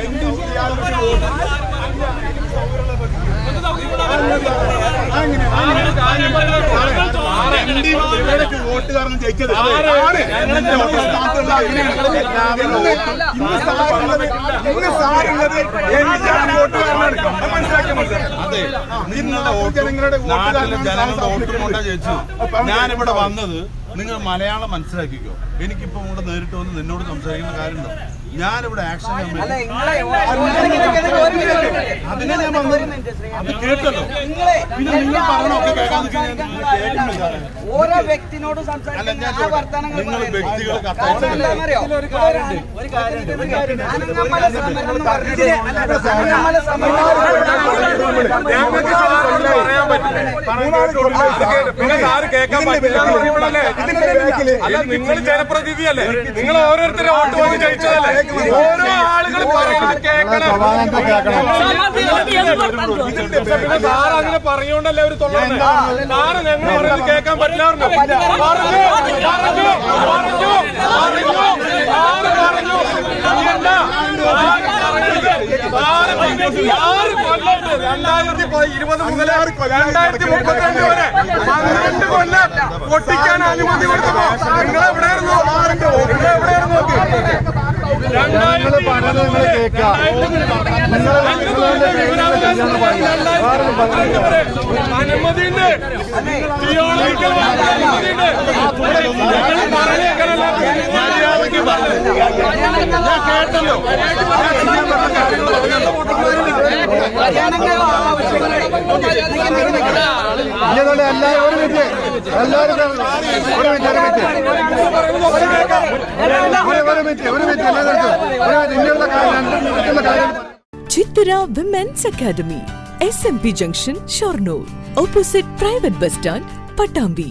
എന്തും വോട്ട് കാരണം ജയിച്ചത്. വോട്ട്. ഇന്ന് സാറുള്ളത് ഇന്ന് സാറുള്ളത് കാരണമാണ് നിങ്ങളുടെ വോട്ട് ജനങ്ങളുടെ വോട്ട് നാട്ടിലെ കാരണം ജനങ്ങളുടെ വോട്ട് കൊണ്ടാ ജയിച്ചു. ഞാനിവിടെ വന്നത് നിങ്ങൾ മലയാളം മനസ്സിലാക്കിക്കോ. എനിക്കിപ്പോ ഇവിടെ നേരിട്ട് വന്ന് നിന്നോട് സംസാരിക്കുന്ന കാര്യമുണ്ട്? ഞാനിവിടെ ആക്ഷൻ അതിനെ ഞാൻ വന്നത് അത് കേട്ടല്ലോ. പിന്നെ നിങ്ങൾ പറഞ്ഞൊക്കെ കേൾക്കാൻ കേൾക്കുന്നില്ല ഓരോ വ്യക്തിനോട് നിങ്ങൾ കേൾക്കാൻ പറ്റില്ല. നിങ്ങൾ ജനപ്രതിനിധിയല്ലേ നിങ്ങൾ ഓരോരുത്തരും വോട്ട് വാങ്ങി ജയിച്ചതല്ലേ ഓരോ ആളുകൾ പറയുന്നത് കേൾക്കണം പിന്നെ സാർ അങ്ങനെ പറയുകൊണ്ടല്ലേ ഒരു തൊള്ളത് സാറ് ഞങ്ങൾ പറയുന്നത് കേൾക്കാൻ പറ്റില്ല പറഞ്ഞു പറഞ്ഞു പറഞ്ഞു പറഞ്ഞു പറഞ്ഞു സാറ് പറഞ്ഞു എന്താ? സാറ് പറഞ്ഞത് ആറ് കൊല്ലത്ത് രണ്ടായിരത്തി മുതൽ രണ്ടായിരത്തി മുപ്പത്തിരണ്ട് വരെ പന്ത്രണ്ട് കൊല്ലം പൊട്ടിക്കാൻ അനുമതി കൊടുത്തപ്പോ നിങ്ങൾ എവിടെയായിരുന്നു നിങ്ങൾ എവിടെയായിരുന്നു ഞങ്ങൾ പറഞ്ഞത് നിങ്ങൾ തിയോളജിക്കൽ അനുമതിയുണ്ട് ഞങ്ങൾ പറഞ്ഞേക്കാനല്ല മര്യാദയ്ക്ക് പറഞ്ഞു ഞാൻ കേട്ടല്ലോ ഞാൻ ചെയ്യാൻ പറഞ്ഞ കാര്യങ്ങൾ പറഞ്ഞല്ലോ ഇതുകൊണ്ട് എല്ലാവരും ഒരു മിനിറ്റ് എല്ലാവരും ഒരു മിനിറ്റ് ഒരു മിനിറ്റ് ഒരു മിനിറ്റ് ഒരു മിനിറ്റ് എല്ലാവരും ഒരു മിനിറ്റ് ഇങ്ങനെയുള്ള കാര്യം കാര്യം Chithura women's academy S M P junction Shoranur opposite private bus stand Pattambi